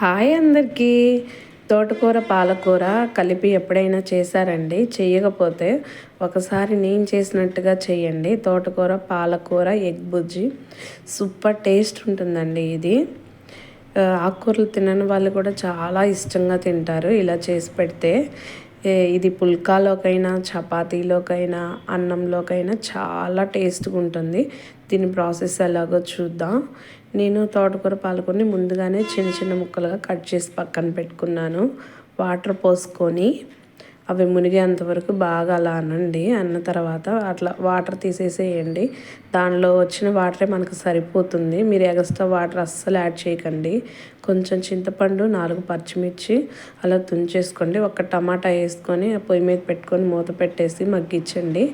Hi అందరికీ. తోటకూర పాలకూర కలిపి ఎప్పుడైనా చేశారండి? చేయకపోతే ఒకసారి నేను చేసినట్టుగా చేయండి. తోటకూర పాలకూర ఎగ్ బుజ్జి. సూపర్ టేస్ట్ ఉంటుందండి ఇది. ఆకుకూరలు తినని వాళ్ళు కూడా చాలా ఇష్టంగా తింటారు ఇలా చేసి పెడితే. ఇది పుల్కాలోకైనా చపాతీలోకైనా అన్నంలోకైనా చాలా టేస్ట్గా ఉంటుంది. దీని ప్రాసెస్ ఎలాగో చూద్దాం. నేను తోటకూర పాలకొని ముందుగానే చిన్న చిన్న ముక్కలుగా కట్ చేసి పక్కన పెట్టుకున్నాను. వాటర్ పోసుకొని అవి మునిగేంతవరకు బాగా అలా అనండి. అన్న తర్వాత అట్లా వాటర్ తీసేసేయండి. దానిలో వచ్చిన వాటరే మనకు సరిపోతుంది. మీరు ఎగస్ట్రా వాటర్ అస్సలు యాడ్ చేయకండి. కొంచెం చింతపండు నాలుగు పచ్చిమిర్చి అలా తుంచేసుకోండి. ఒక టమాటా వేసుకొని ఆ పొయ్యి మీద పెట్టుకొని మూత పెట్టేసి మగ్గించండి.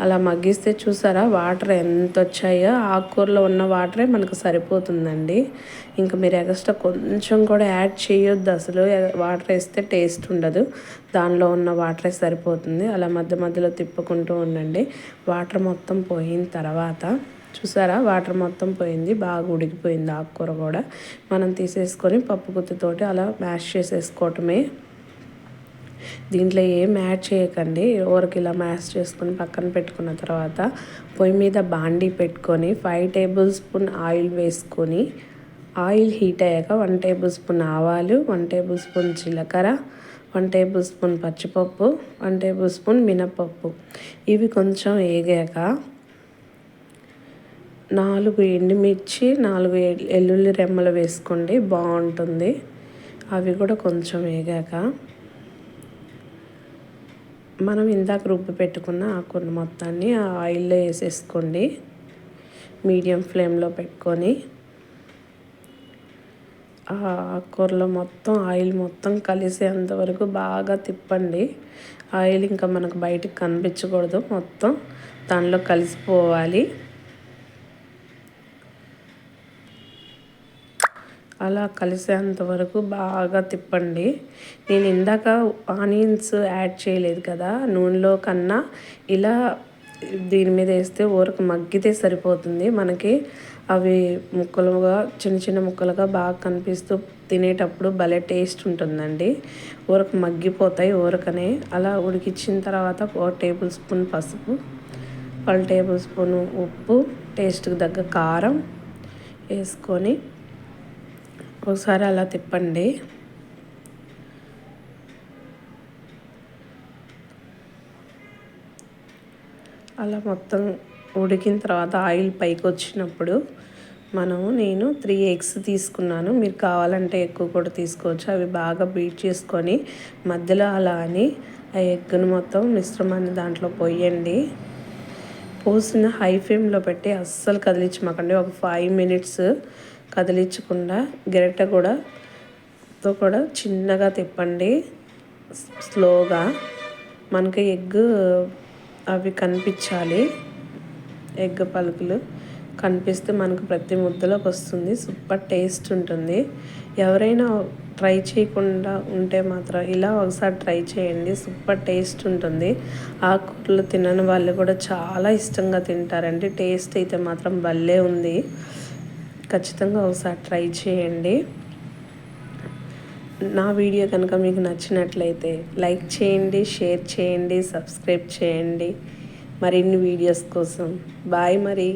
అలా మగ్గిస్తే చూసారా? వాటర్ ఎంత వచ్చాయో ఆకుకూరలో ఉన్న వాటరే మనకు సరిపోతుందండి. ఇంకా మీరు ఎక్స్ట్రా కొంచెం కూడా యాడ్ చేయొద్దు అసలు. వాటర్ వేస్తే టేస్ట్ ఉండదు. దానిలో ఉన్న వాటరే సరిపోతుంది. అలా మధ్య మధ్యలో తిప్పుకుంటూ ఉండండి. వాటర్ మొత్తం పోయిన తర్వాత చూసారా? వాటర్ మొత్తం పోయింది. బాగా ఉడికిపోయింది ఆకుకూర కూడా. మనం తీసేసుకొని పప్పు గుత్తితోటి అలా మ్యాష్ చేసేసుకోవటమే దీంట్లో ఏం యాడ్ చేయకండి. ఊరికి ఇలా మ్యాష్ చేసుకొని పక్కన పెట్టుకున్న తర్వాత పొయ్యి మీద బాండీ పెట్టుకొని ఫైవ్ టేబుల్ స్పూన్ ఆయిల్ వేసుకొని ఆయిల్ హీట్ అయ్యాక వన్ టేబుల్ స్పూన్ ఆవాలు వన్ టేబుల్ స్పూన్ జీలకర్ర వన్ టేబుల్ స్పూన్ పచ్చిపప్పు వన్ టేబుల్ స్పూన్ మినపప్పు. ఇవి కొంచెం వేగాక నాలుగు ఎండుమిర్చి నాలుగు ఎల్లుల్లి వెల్లుల్లి రెమ్మలు వేసుకోండి. బాగుంటుంది. అవి కూడా కొంచెం వేగాక మనం ఇందాక రుబ్బి పెట్టుకున్న ఆకుకూర మొత్తాన్ని ఆ ఆయిల్లో వేసేసుకోండి. మీడియం ఫ్లేమ్లో పెట్టుకొని ఆ ఆకుకూరలో మొత్తం ఆయిల్ మొత్తం కలిసేంత వరకు బాగా తిప్పండి. ఆయిల్ ఇంకా మనకు బయటకు కనిపించకూడదు. మొత్తం దానిలో కలిసిపోవాలి. అలా కలిసేంత వరకు బాగా తిప్పండి. నేను ఇందాక ఆనియన్స్ యాడ్ చేయలేదు కదా నూనెలో కన్నా ఇలా దీని మీద వేస్తే ఊరకు మగ్గితే సరిపోతుంది. మనకి అవి ముక్కలుగా చిన్న చిన్న ముక్కలుగా బాగా కనిపిస్తూ తినేటప్పుడు భలే టేస్ట్ ఉంటుందండి. ఊరకు మగ్గిపోతాయి ఊరకనే. అలా ఉడికించిన తర్వాత ఒక టేబుల్ స్పూన్ పసుపు పల్ టేబుల్ స్పూన్ ఉప్పు టేస్ట్కి తగ్గ కారం వేసుకొని ఒకసారి అలా తిప్పండి. అలా మొత్తం ఉడికిన తర్వాత ఆయిల్ పైకి వచ్చినప్పుడు మనము నేను త్రీ ఎగ్స్ తీసుకున్నాను. మీరు కావాలంటే ఎక్కువ కూడా తీసుకోవచ్చు. అవి బాగా బీట్ చేసుకొని మధ్యలో అలా అని ఆ ఎగ్గును మొత్తం మిశ్రమాన్ని దాంట్లో పోయండి. పోసిన హై ఫ్లేమ్లో పెట్టి అస్సలు కదిలించమాకండి. ఒక ఫైవ్ మినిట్స్ కదిలించకుండా గరిట కూడా తో కూడా చిన్నగా తిప్పండి. స్లోగా. మనకి ఎగ్ అవి కనిపించాలి. ఎగ్ పలుకులు కనిపిస్తే మనకు ప్రతి ముద్దలోకి వస్తుంది. సూపర్ టేస్ట్ ఉంటుంది. ఎవరైనా ట్రై చేయకుండా ఉంటే మాత్రం ఇలా ఒకసారి ట్రై చేయండి. సూపర్ టేస్ట్ ఉంటుంది. ఆకుకూరలు తినని వాళ్ళు కూడా చాలా ఇష్టంగా తింటారండి. టేస్ట్ అయితే మాత్రం భలే ఉంది. ఖచ్చితంగా ఒకసారి ట్రై చేయండి. నా వీడియో కనుక మీకు నచ్చినట్లయితే లైక్ చేయండి షేర్ చేయండి సబ్స్క్రైబ్ చేయండి. మరిన్ని వీడియోస్ కోసం బాయ్ మరి.